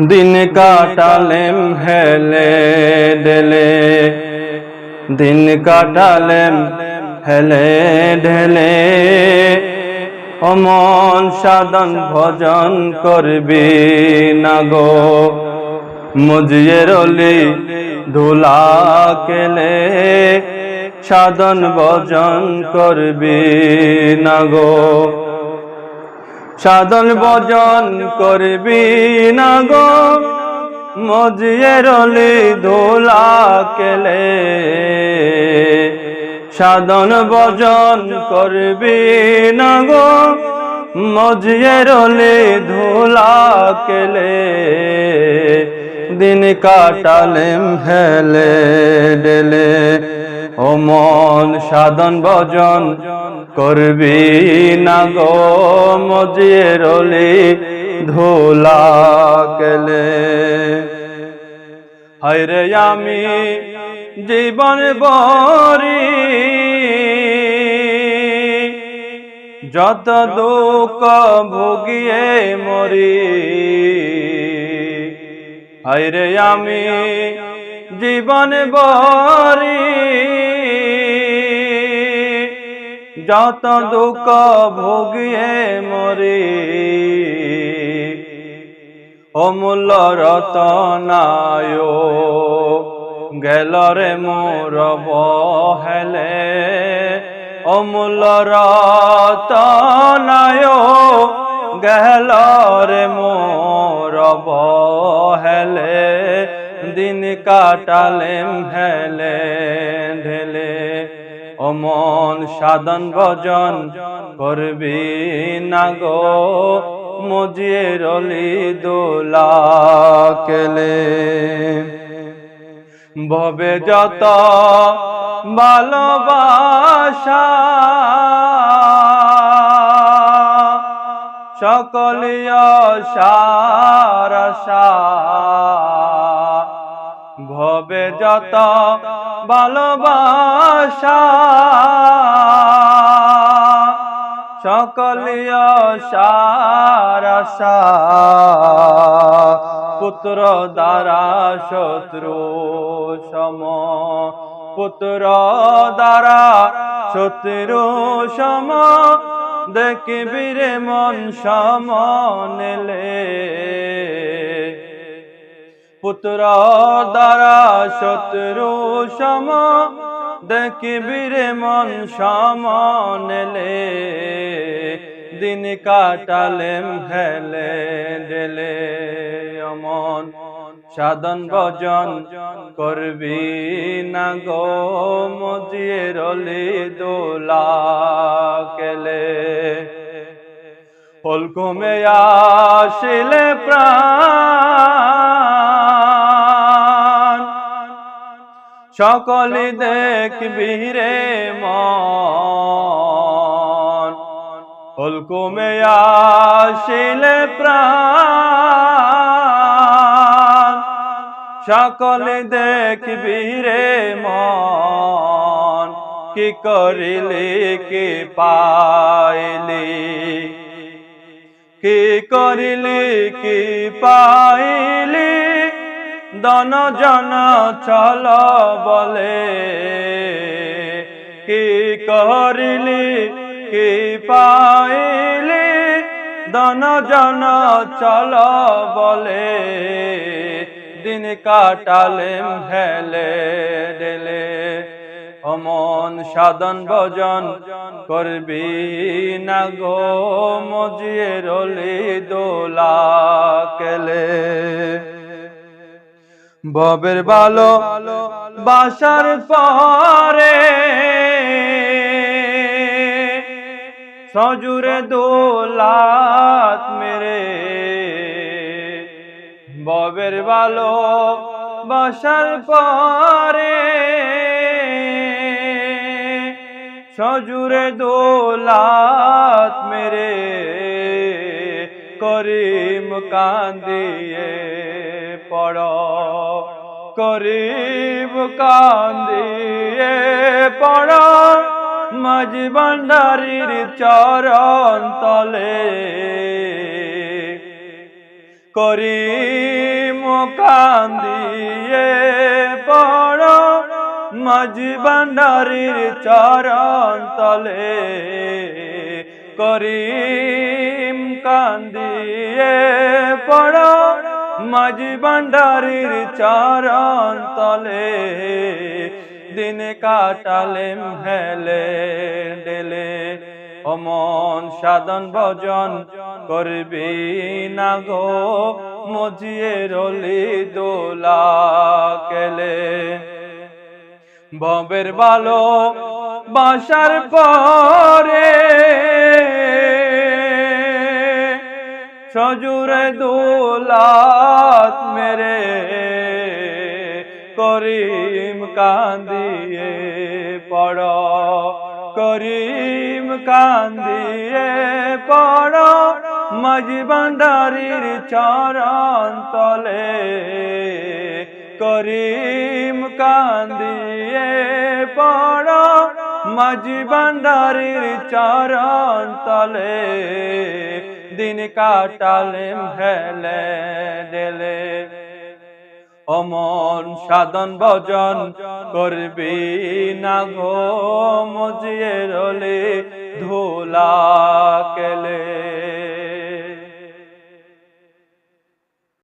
দিন কাটালেম হেলে ডেলে দিন কাটালেম হেলে ঢেলে। অমন সাধন ভজন করবি না গো। মুজিয়ের অলি ধুলা কেলে। সাধন ভজন করবি না গো। সাধন ভজন করবি না গো। মজিয়ের অলি ধুলা কেলে। সাধন ভজন করবি না গো। মজিয়ের অলি ধুলা কেলে। দিন কাটালেম হেলে ডেলে। ও মন, সাধন ভজন করবি না গো মজিয়ের অলি, ধুলা কেলে। হায়রে আমি জীবন বরি যত দুঃখ ভুগিয়ে মরি। হায়রে আমি জীবন বরি যত দুঃখ ভুগিয়ে মরি, অমূল্য রতনায় গেল রে মোর বহেলে, অমূল্য রতনায় গেল রে মোর বহেলে, দিন কাটালেম হেলে, ঢেলে অমন সাধন ভজন করবি না গো? রলি দোলা কেলে। ভবে যত ভালোবাসা সকলিয় সারসা ভবে যত ভালোবাসা। সকলিয় সারসা পুত্র দ্বারা শত্রু সম। পুত্র দ্বারা শত্রু সম। দেখবি রে মন সমনেলে পুত্র দ্বারা শত্রু সম, দেখবি রে মন সমনেলে দিন কাটালেম হেলে ডেলে অমন সাধন ভজন করবি না গো, মজিয়ে রলি দোলা কেলে। ফুলকুমে আসিলে প্রাণ সকলে দেখবি রে মন। আসিলে প্রাণ। সকলে দেখবি রে মন। কি করিলি কি পাইলি? কি করিলি কি পাইলি? দন জন চল বলে। কি করিলি, কি পাইলি? দন জন চল বলে। দিন কাটালেম হেলে ডেলে অমন সাধন ভজন করবি না গো মজিয়ে রলি দোলা কেলে। ববের ভালো বাসার পরে সজুরে দোলাত মেরে। ববের ভালো বাসার পরে সজুরে দোলাত মেরে করিম কান্দিয়ে পড়। করিম কান্দিয়ে পড় মাঝ ভান্ডারির চরণ তলে। করিম কান্দিয়ে পড় মাঝি ভান্ডারির চরণ তলে। করিম কান্দিয়ে পড় মাঝি ভান্ডারির চরণ তলে দিন কাটালেম হেলে ডেলে। অমন সাধন ভজন করবি না গো, মজিয়ে রলি দোলা কেলে। ববের বালো বাসার পরে সজুরে দোলাত মেরে করিম কান্দিয়ে পড়। করিম কান্দিয়ে পড়। মাঝি ভান্ডারির চরণ তলে। করিম কান্দিয়ে পড়। মাঝি ভান্ডারির চরণ তলে। দিন কাটালেম হেলে ডেলে অমন সাধন ভজন করবি না গো মজিয়ে রলে ধোলা কেলে।